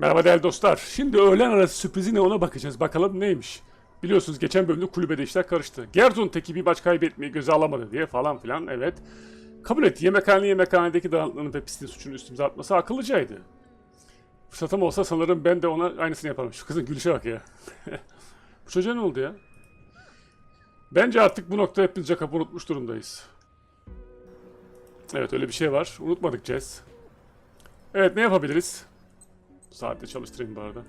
Merhaba değerli dostlar. Şimdi öğlen arası sürprizi ne ona bakacağız. Bakalım neymiş. Biliyorsunuz geçen bölümde kulübede işler karıştı. Gerzun teki bir maç kaybetmeyi göze alamadı diye falan filan evet. Kabul etti. Yemekhane yemekhanedeki dağınıklığını ve pisliğin suçunu üstümüze atması akıllıcaydı. Fırsatım olsa sanırım ben de ona aynısını yaparım. Şu kızın gülüşe bak ya. bu çocuğa ne oldu ya? Bence artık bu nokta hepimiz kapı unutmuş durumdayız. Evet öyle bir şey var. Unutmadık Jess. Evet ne yapabiliriz? Saatte çalıştırayım bu arada.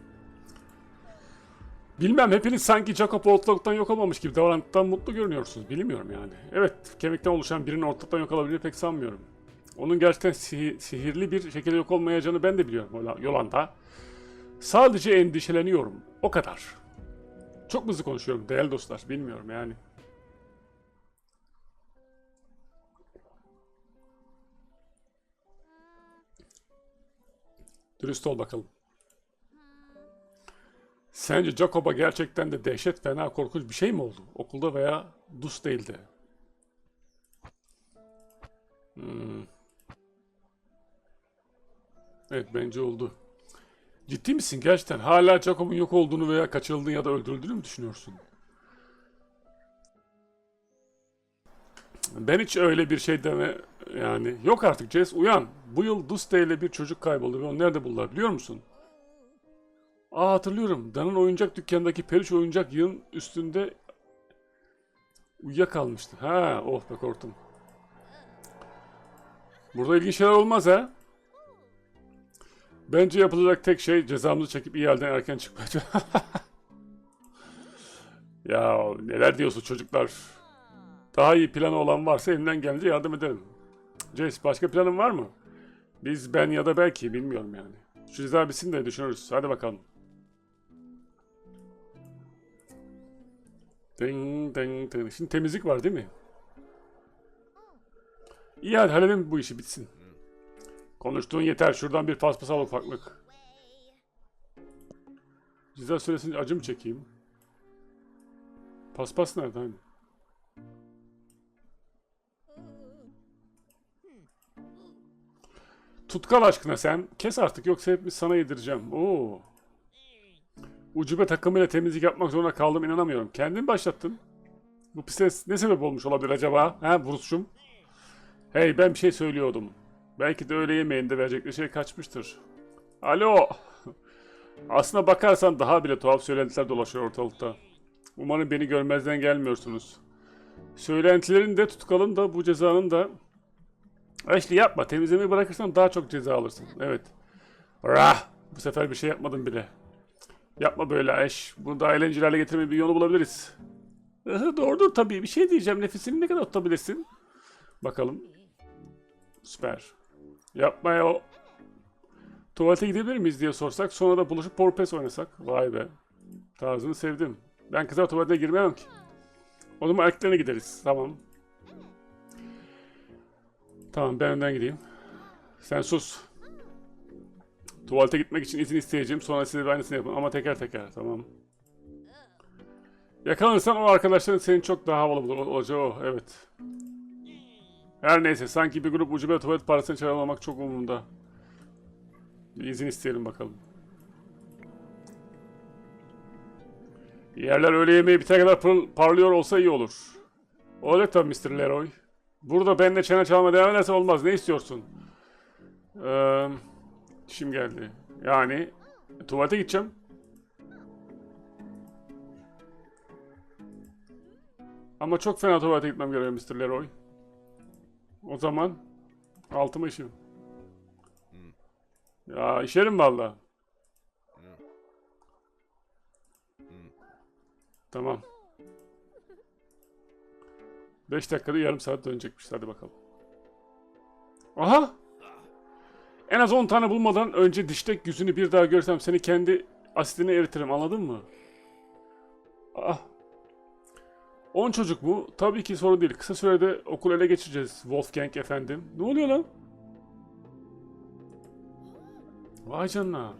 Bilmem hepiniz sanki Jacob ortalıktan yok olmamış gibi davrandıktan mutlu görünüyorsunuz. Bilmiyorum yani. Evet kemikten oluşan birinin ortalıktan yok olabileceğini pek sanmıyorum. Onun gerçekten sihi- sihirli bir şekilde yok olmayacağını ben de biliyorum Yola- Yolanda. Sadece endişeleniyorum. O kadar. Çok hızlı konuşuyorum değerli dostlar. Bilmiyorum yani. Dürüst ol bakalım. Sence Jacob'a gerçekten de dehşet, fena, korkunç bir şey mi oldu? Okulda veya dus değildi. Hmm. Evet bence oldu. Ciddi misin gerçekten? Hala Jacob'un yok olduğunu veya kaçırıldığını ya da öldürüldüğünü mü düşünüyorsun? Ben hiç öyle bir şey deme yani. Yok artık Jess uyan. Bu yıl Duste ile bir çocuk kayboldu ve onu nerede buldular biliyor musun? Aa hatırlıyorum. Dan'ın oyuncak dükkanındaki peluş oyuncak yığın üstünde uyuyakalmıştı. Ha oh be korktum. Burada ilginç şeyler olmaz ha. Bence yapılacak tek şey cezamızı çekip iyi halden erken çıkmaya Ya neler diyorsun çocuklar? Daha iyi planı olan varsa elinden gelince yardım edelim. Jace başka planın var mı? Biz ben ya da belki bilmiyorum yani. Şu ceza bitsin de düşünürüz. Hadi bakalım. Ding ding ding. Şimdi temizlik var değil mi? İyi hadi halledelim bu işi bitsin. Konuştuğun yeter. Şuradan bir paspas al ufaklık. Ceza süresince acı mı çekeyim? Paspas nerede hani? Tutkal aşkına sen. Kes artık yoksa hepimiz sana yedireceğim. Oo. Ucube takımıyla temizlik yapmak zorunda kaldım inanamıyorum. Kendin başlattın. Bu pise ne sebep olmuş olabilir acaba? Ha Bruce'cum? Hey ben bir şey söylüyordum. Belki de öğle yemeğinde verecekleri şey kaçmıştır. Alo. Aslına bakarsan daha bile tuhaf söylentiler dolaşıyor ortalıkta. Umarım beni görmezden gelmiyorsunuz. Söylentilerin de tutkalın da bu cezanın da Ashley yapma. Temizlemeyi bırakırsan daha çok ceza alırsın. Evet. Rah! Bu sefer bir şey yapmadım bile. Yapma böyle Ash. Bunu daha eğlenceli hale getirmenin bir yolu bulabiliriz. Doğrudur tabii. Bir şey diyeceğim. Nefesini ne kadar tutabilirsin? Bakalım. Süper. Yapma ya. o. Tuvalete gidebilir miyiz diye sorsak. Sonra da buluşup porpes oynasak. Vay be. Tarzını sevdim. Ben kızlar tuvaletine girmem ki. O zaman erkeklerine gideriz. Tamam. Tamam ben önden gideyim. Sen sus. Tuvalete gitmek için izin isteyeceğim. Sonra size aynısını yapın. Ama teker teker. Tamam. Yakalanırsan o arkadaşların senin çok daha havalı bulur. Olacağı o. Evet. Her neyse. Sanki bir grup ucube tuvalet parasını çalamamak çok umurumda. Bir izin isteyelim bakalım. Yerler öğle yemeği bitene kadar parlıyor olsa iyi olur. Öyle tabii Mr. Leroy. Burada benimle çene çalmaya devam ederse olmaz. Ne istiyorsun? Ee, işim geldi. Yani tuvalete gideceğim. Ama çok fena tuvalete gitmem gerekiyor Mr. Leroy. O zaman altıma işim. Ya işerim valla. Tamam. 5 dakikada yarım saat dönecekmiş. Hadi bakalım. Aha! En az 10 tane bulmadan önce diştek yüzünü bir daha görsem seni kendi asitine eritirim anladın mı? Ah. 10 çocuk mu? Tabii ki sorun değil. Kısa sürede okul ele geçireceğiz Wolfgang efendim. Ne oluyor lan? Vay canına.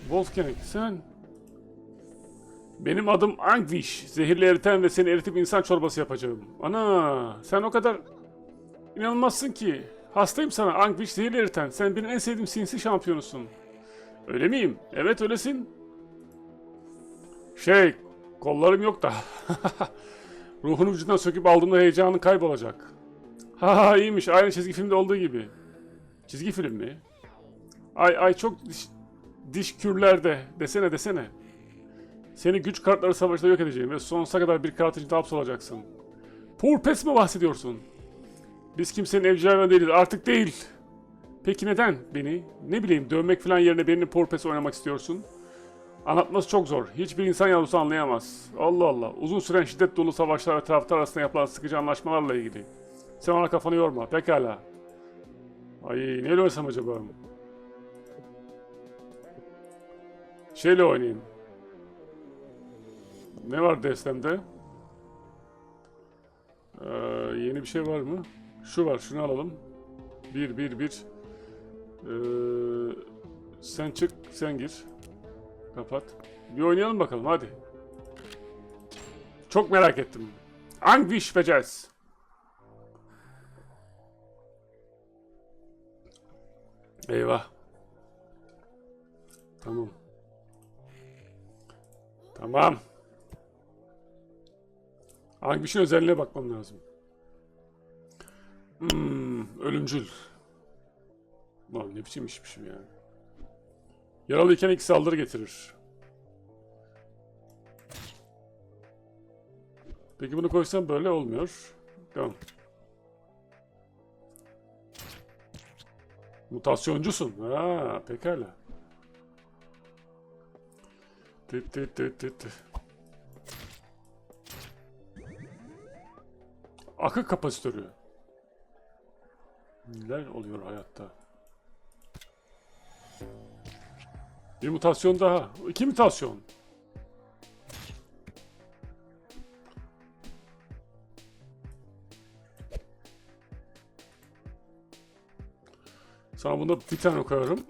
Wolfgang sen... Benim adım Angvish. Zehirli eriten ve seni eritip insan çorbası yapacağım. Ana sen o kadar inanılmazsın ki. Hastayım sana Angvish zehirli eriten. Sen benim en sevdiğim sinsi şampiyonusun. Öyle miyim? Evet öylesin. Şey, kollarım yok da. Ruhunu vücudundan söküp aldığında heyecanın kaybolacak. Ha iyiymiş. Aynı çizgi filmde olduğu gibi. Çizgi film mi? Ay ay çok diş, diş kürlerde. Desene desene. Seni güç kartları savaşında yok edeceğim ve sonsuza kadar bir kart içinde hapsolacaksın. Purpes mi bahsediyorsun? Biz kimsenin evcil hayvanı değiliz. Artık değil. Peki neden beni? Ne bileyim dövmek falan yerine benim Purpes oynamak istiyorsun? Anlatması çok zor. Hiçbir insan yavrusu anlayamaz. Allah Allah. Uzun süren şiddet dolu savaşlar ve taraftar arasında yapılan sıkıcı anlaşmalarla ilgili. Sen ona kafanı yorma. Pekala. Ay neyle oynasam acaba? Şeyle oynayayım. Ne var destemde? Ee, yeni bir şey var mı? Şu var, şunu alalım. Bir, bir, bir. Ee, sen çık, sen gir. Kapat. Bir oynayalım bakalım, hadi. Çok merak ettim. Anguish ve Jazz. Eyvah. Tamam. Tamam. Anguish'in özelliğine bakmam lazım. Hmm, ölümcül. Lan ne biçim işmişim ya. Yaralıyken iki saldırı getirir. Peki bunu koysam böyle olmuyor. Tamam. Mutasyoncusun. Ha, pekala. Tıt tıt tıt tıt. Akı kapasitörü. Neler oluyor hayatta? Bir mutasyon daha. İki mutasyon. Sana bunda bir tane koyarım.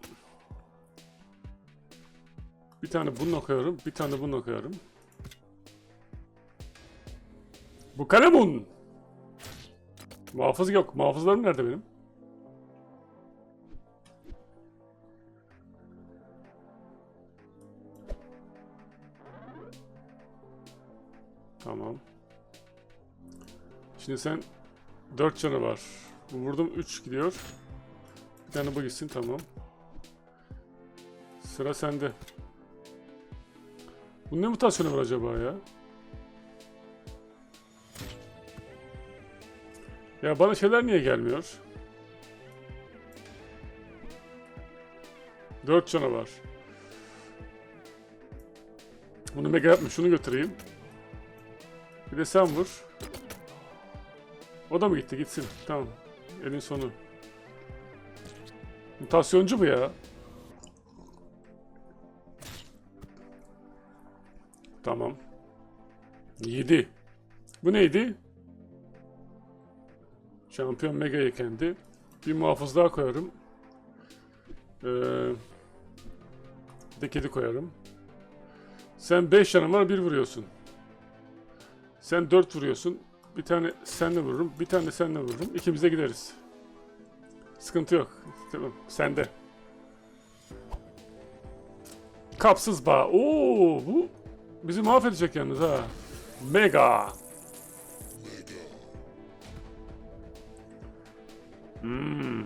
Bir tane bunu koyarım. Bir tane bunu koyarım. Bu kalemun. Muhafız yok. Muhafızlarım nerede benim? Tamam. Şimdi sen 4 canı var. Vurdum 3 gidiyor. Bir tane bu gitsin tamam. Sıra sende. Bu ne mutasyonu var acaba ya? Ya bana şeyler niye gelmiyor? Dört canavar. Bunu mega yapmış. Şunu götüreyim. Bir de sen vur. O da mı gitti? Gitsin. Tamam. Elin sonu. Mutasyoncu bu ya. Tamam. 7. Bu neydi? Şampiyon mega yekendi. Bir muhafız daha koyarım. Ee, bir de kedi koyarım. Sen 5 canın var 1 vuruyorsun. Sen 4 vuruyorsun. Bir tane senle vururum. Bir tane senle vururum. İkimiz de gideriz. Sıkıntı yok. Tamam. Sende. Kapsız bağ. Oo, bu bizi mahvedecek yalnız ha. Mega. Hmm.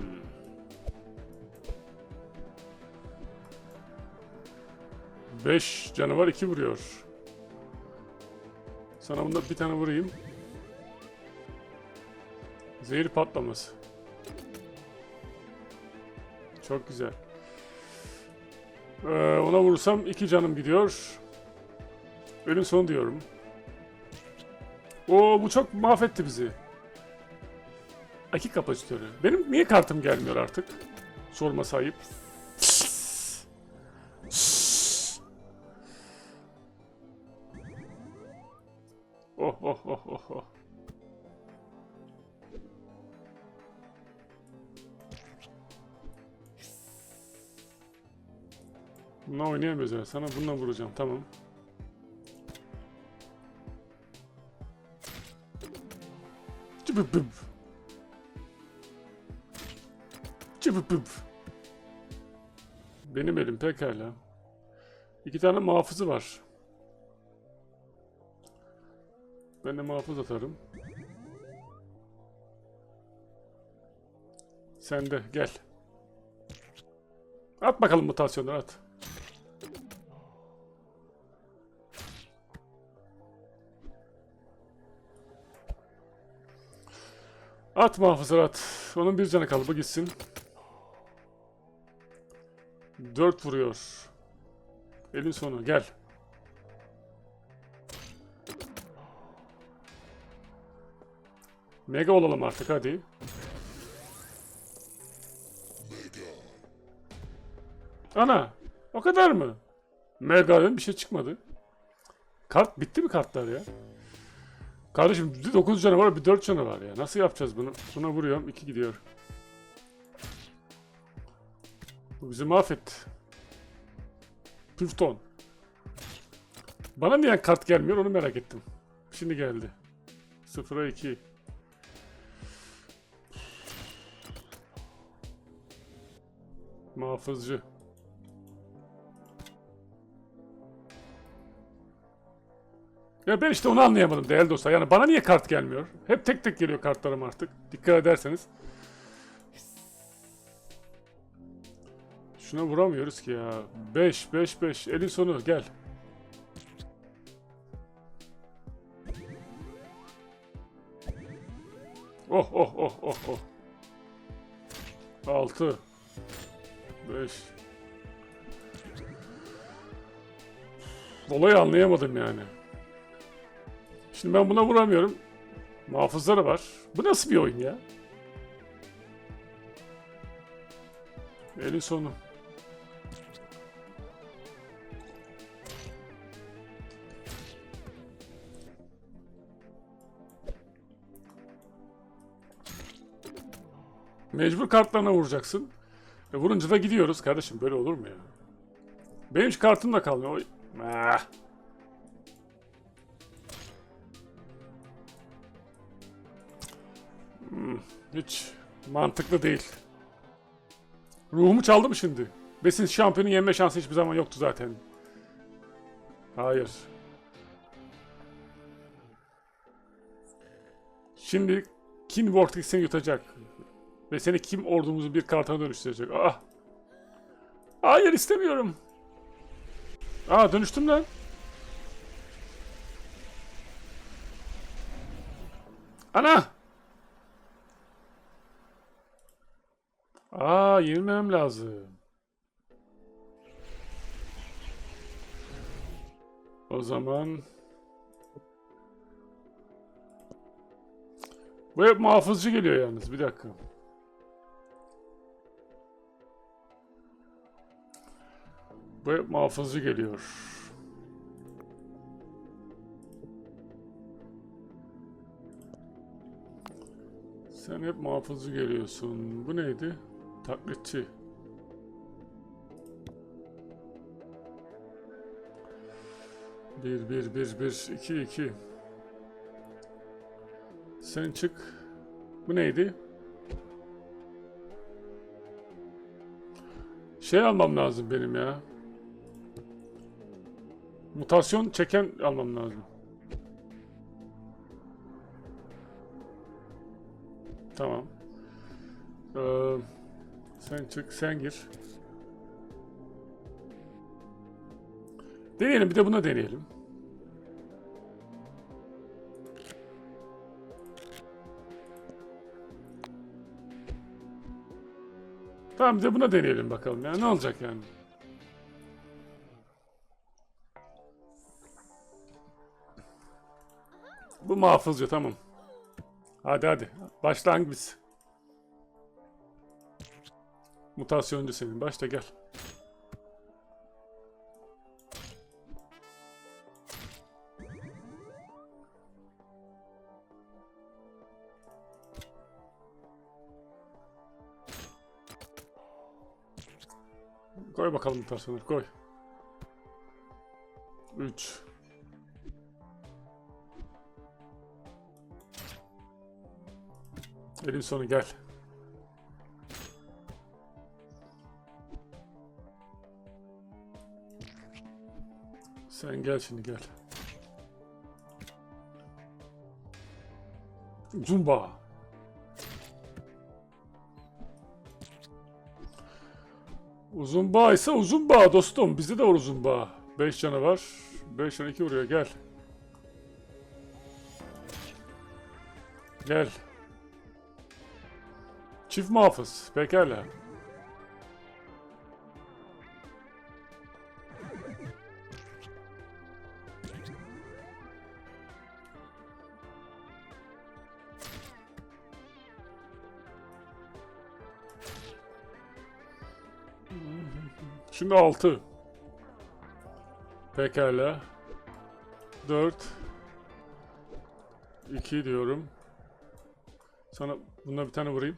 Beş canavar iki vuruyor. Sana bunda bir tane vurayım. Zehir patlaması. Çok güzel. Ee, ona vurursam iki canım gidiyor. Ölüm sonu diyorum. Oo bu çok mahvetti bizi. Aki kapasitörü. Benim niye kartım gelmiyor artık? Sorma sahip. Oh oh oh oh oh. Bununla oynayamıyoruz yani. Sana bununla vuracağım. Tamam. Cıbıbıb. Benim elim pekala. İki tane muhafızı var. Ben de muhafız atarım. Sen de gel. At bakalım mutasyonları at. At muhafızları at. Onun bir canı kalıbı gitsin. Dört vuruyor. Elin sonu gel. Mega olalım artık hadi. Ana o kadar mı? Mega'dan bir şey çıkmadı. Kart bitti mi kartlar ya? Kardeşim 9 canı var bir 4 canı var ya. Nasıl yapacağız bunu? Buna vuruyorum 2 gidiyor. Bu bizi mahvetti. Püfton. Bana niye kart gelmiyor onu merak ettim. Şimdi geldi. 0'a 2. Muhafızcı. Ya ben işte onu anlayamadım değerli dostlar. Yani bana niye kart gelmiyor? Hep tek tek geliyor kartlarım artık. Dikkat ederseniz. Şuna vuramıyoruz ki ya. 5 5 5 elin sonu gel. Oh oh oh oh oh. 6 5 Olayı anlayamadım yani. Şimdi ben buna vuramıyorum. Muhafızları var. Bu nasıl bir oyun ya? Elin sonu. Mecbur kartlarına vuracaksın. E vurunca da gidiyoruz kardeşim. Böyle olur mu ya? Benim hiç kartım da kalmıyor. Oy. Ah. Hmm, hiç mantıklı değil. Ruhumu çaldı mı şimdi? Besin şampiyonu yenme şansı hiçbir zaman yoktu zaten. Hayır. Şimdi Kin Vortex seni yutacak. Ve seni kim ordumuzu bir kartına dönüştürecek. Ah! Hayır istemiyorum. Aa dönüştüm lan. Ana! Aa yenilmem lazım. O zaman... Bu hep muhafızcı geliyor yalnız. Bir dakika. Bu hep muhafızcı geliyor. Sen hep muhafızcı geliyorsun. Bu neydi? Taklitçi. Bir, bir, bir, bir, iki, iki. Sen çık. Bu neydi? Şey almam lazım benim ya. Mutasyon çeken almam lazım. Tamam. Ee, sen çık, sen gir. Deneyelim, bir de buna deneyelim. Tamam bir de buna deneyelim bakalım ya. Ne olacak yani? Bu muhafızca tamam. Hadi hadi. Başlangıç. Mutasyoncu senin. Başla gel. Koy bakalım mutasyonu. Koy. 3 Elin sonu gel. Sen gel şimdi gel. Zumba. Uzun bağ ise uzun bağ dostum. Bizde de var uzun bağ. 5 canı var. 5 canı 2 vuruyor. Gel. Gel. Çift muhafız. Pekala. Şimdi 6. Pekala. 4. 2 diyorum. Sana bununla bir tane vurayım.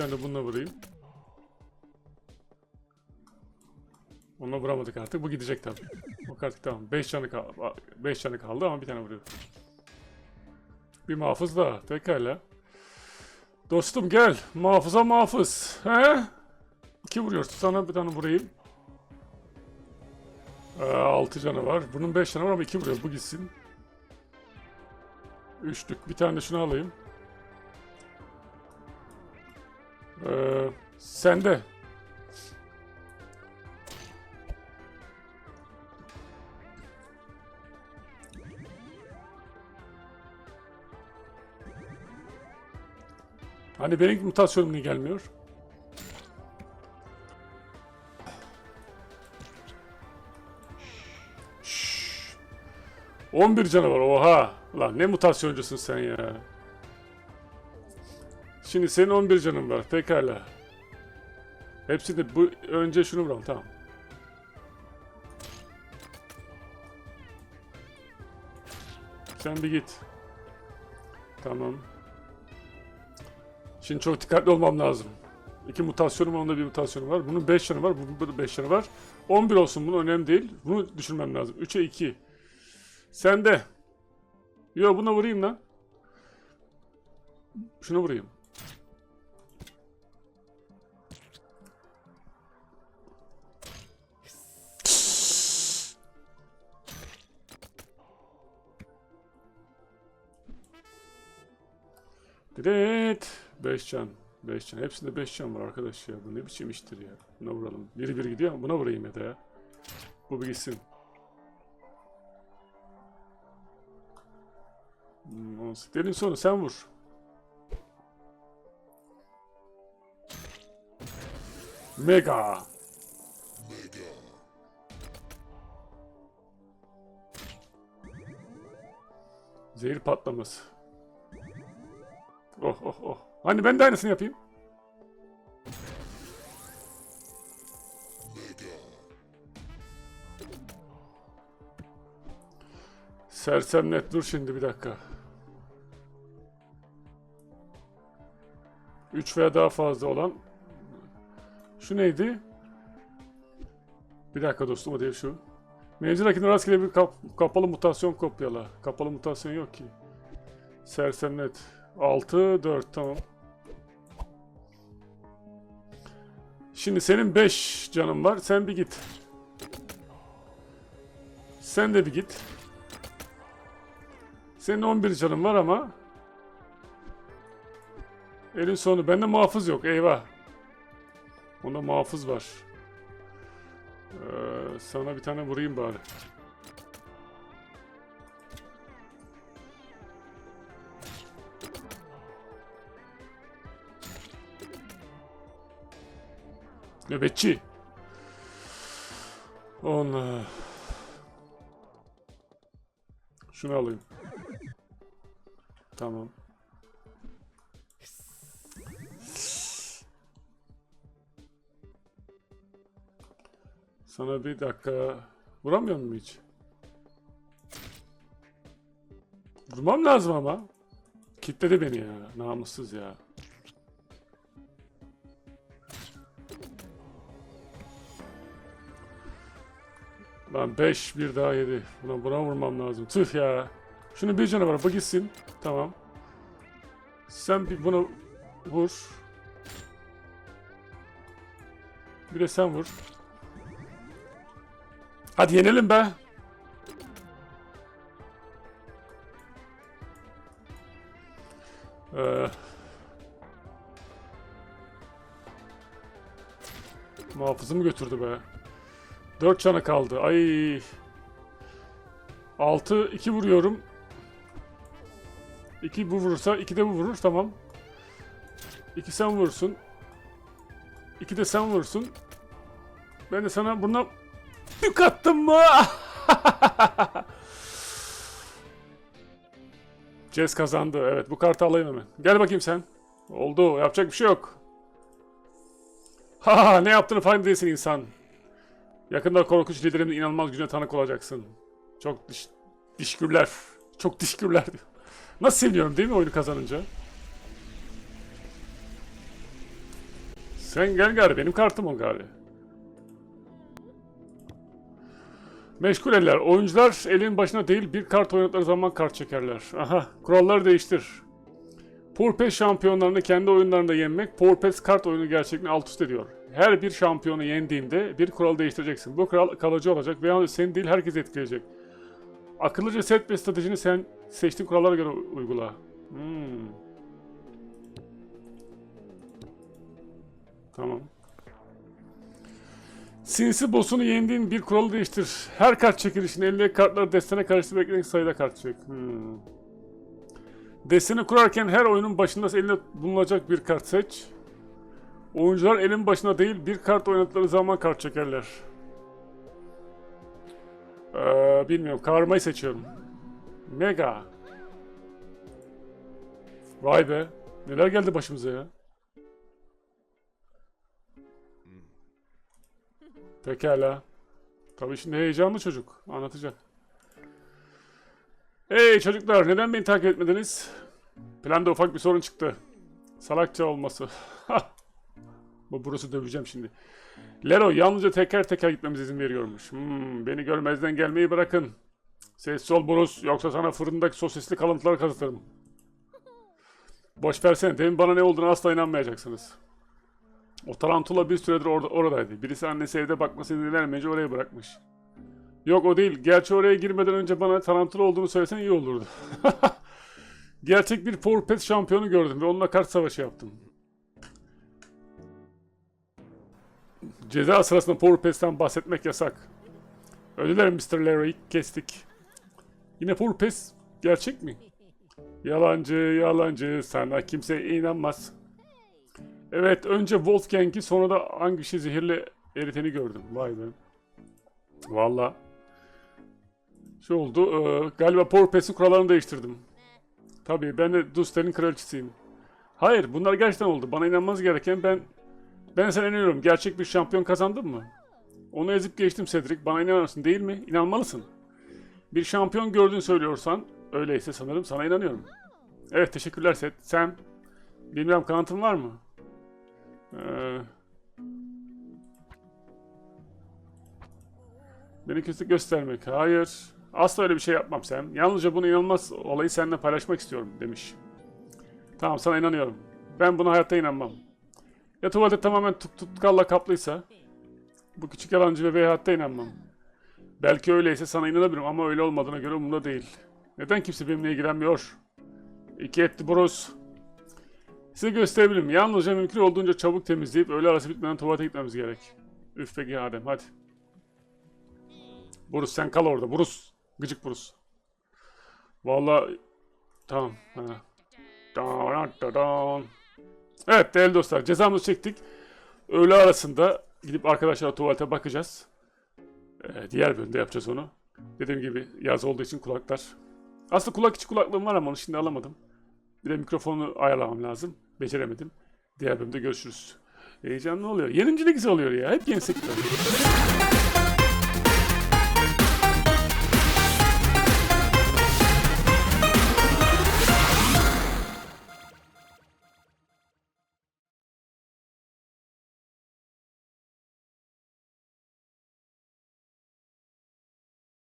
Tane de bununla vurayım. Onunla vuramadık artık. Bu gidecek tabii. O artık tamam. 5 canı kaldı. 5 canı kaldı ama bir tane vuruyor. Bir muhafız daha. Pekala. Dostum gel. Muhafıza muhafız. He? İki vuruyor. Sana bir tane vurayım. Ee, canı var. Bunun beş canı var ama iki vuruyor. Bu gitsin. Üçlük. Bir tane de şunu alayım. Ee, sende. Hani benim mutasyonum niye gelmiyor? Şşş. 11 canı var oha. Lan ne mutasyoncusun sen ya. Şimdi senin 11 canın var pekala. Hepsi de bu önce şunu vuralım tamam. Sen bir git. Tamam. Şimdi çok dikkatli olmam lazım. İki mutasyonum onda bir mutasyonum var. Bunun 5 canı var, bunun da 5 canı var. 11 olsun, bunun önemli değil. Bunu düşünmem lazım. 3'e 2. Sende. Yo buna vurayım lan. Şuna vurayım. Direkt 5 can. 5 can. Hepsinde 5 can var arkadaş ya. Bu ne biçim iştir ya. Buna vuralım. Biri biri gidiyor ama buna vurayım ya da ya. Bu bir gitsin. Hmm. Derin sonu sen vur. Mega. Zehir patlaması. Oh oh oh. Hani ben de aynısını yapayım. Sersemlet dur şimdi bir dakika. 3 veya daha fazla olan şu neydi? Bir dakika dostum o değil şu. Mevcut rakibine rastgele bir kap- kapalı mutasyon kopyala. Kapalı mutasyon yok ki. Sersemlet. 6, 4 tamam. Şimdi senin 5 canın var. Sen bir git. Sen de bir git. Senin 11 canın var ama elin sonu. Bende muhafız yok. Eyvah. Onda muhafız var. Ee, sana bir tane vurayım bari. Nöbetçi. Onu. Şunu alayım. Tamam. Sana bir dakika. Vuramıyor mu hiç? Vurmam lazım ama. Kitledi beni ya. Namussuz ya. Lan 5 bir daha yedi. Buna buna vurmam lazım. Tüh ya. Şunu bir canı var. Bu gitsin. Tamam. Sen bir bunu vur. Bir de sen vur. Hadi yenelim be. Ee, muhafızımı götürdü be. 4 canı kaldı. Ay. 6 2 vuruyorum. 2 bu vurursa 2 de bu vurur tamam. 2 sen vurursun. 2 de sen vurursun. Ben de sana buna yük attım mı? Jess kazandı. Evet bu kartı alayım hemen. Gel bakayım sen. Oldu. Yapacak bir şey yok. Ha ne yaptığını farkında değilsin insan. Yakında korkunç liderimin inanılmaz gücüne tanık olacaksın. Çok diş, dişgürler. Çok dişgürler. Nasıl seviniyorum değil mi oyunu kazanınca? Sen gel gari benim kartım o gari. Meşgul eller. Oyuncular elin başına değil bir kart oynadıkları zaman kart çekerler. Aha kuralları değiştir. Power şampiyonlarını kendi oyunlarında yenmek Power kart oyunu gerçekliğini alt üst ediyor. Her bir şampiyonu yendiğinde bir kural değiştireceksin. Bu kural kalıcı olacak ve yalnız seni değil herkes etkileyecek. Akıllıca set ve stratejini sen seçtiğin kurallara göre uygula. Hmm. Tamam. Sinsi boss'unu yendiğin bir kuralı değiştir. Her kart çekilişinde elindeki kartları destene karıştır beklenen sayıda kart çek. Hmm. Desteni kurarken her oyunun başında elinde bulunacak bir kart seç. Oyuncular elin başına değil bir kart oynadıkları zaman kart çekerler. Ee, bilmiyorum. Karmayı seçiyorum. Mega. Vay be. Neler geldi başımıza ya. Pekala. Tabii şimdi heyecanlı çocuk. Anlatacak. Hey çocuklar neden beni takip etmediniz? Planda ufak bir sorun çıktı. Salakça olması. Bu burası döveceğim şimdi. Lero yalnızca teker teker gitmemize izin veriyormuş. Hmm, beni görmezden gelmeyi bırakın. Sessiz ol Bruce yoksa sana fırındaki sosisli kalıntıları kazıtırım. Boş versene demin bana ne olduğunu asla inanmayacaksınız. O tarantula bir süredir orada, oradaydı. Birisi annesi evde bakmasını izin vermeyince oraya bırakmış. Yok o değil. Gerçi oraya girmeden önce bana tarantula olduğunu söylesen iyi olurdu. Gerçek bir Power Pet şampiyonu gördüm ve onunla kart savaşı yaptım. Ceza sırasında Power Pet'ten bahsetmek yasak. Özür dilerim Mr. Larry. Kestik. Yine Power Pet gerçek mi? Yalancı, yalancı. Sana kimse inanmaz. Evet, önce Wolfgang'i sonra da hangi şey zehirli eriteni gördüm. Vay be. Valla. Şey oldu, e, galiba Power Pass'in kurallarını değiştirdim. Tabii, ben de Duster'in kraliçesiyim. Hayır, bunlar gerçekten oldu. Bana inanmanız gereken ben... Ben sana inanıyorum. Gerçek bir şampiyon kazandın mı? Onu ezip geçtim Cedric. Bana inanırsın değil mi? İnanmalısın. Bir şampiyon gördüğünü söylüyorsan, öyleyse sanırım sana inanıyorum. Evet, teşekkürler Seth. Sam, bilmem kanıtın var mı? Ee, beni kötü göstermek. Hayır. Asla öyle bir şey yapmam Sam. Yalnızca bunu inanılmaz olayı seninle paylaşmak istiyorum demiş. Tamam sana inanıyorum. Ben buna hayatta inanmam. Ya tuvalete tamamen tut tutkalla kaplıysa? Bu küçük yalancı bebeğe hayatta inanmam. Belki öyleyse sana inanabilirim ama öyle olmadığına göre umurumda değil. Neden kimse benimle ilgilenmiyor? İki etti Bruce. Size gösterebilirim. Yalnızca mümkün olduğunca çabuk temizleyip öğle arası bitmeden tuvalete gitmemiz gerek. Üf peki Adem hadi. Burus sen kal orada. Burus. Gıcık Burus. Vallahi tamam. Evet değerli dostlar cezamızı çektik. Öğle arasında gidip arkadaşlar tuvalete bakacağız. Ee, diğer bölümde yapacağız onu. Dediğim gibi yaz olduğu için kulaklar. Aslında kulak içi kulaklığım var ama onu şimdi alamadım. Bir de mikrofonu ayarlamam lazım. Beceremedim. Diğer bölümde görüşürüz. Heyecanlı oluyor. Yenince de oluyor ya. Hep yensek.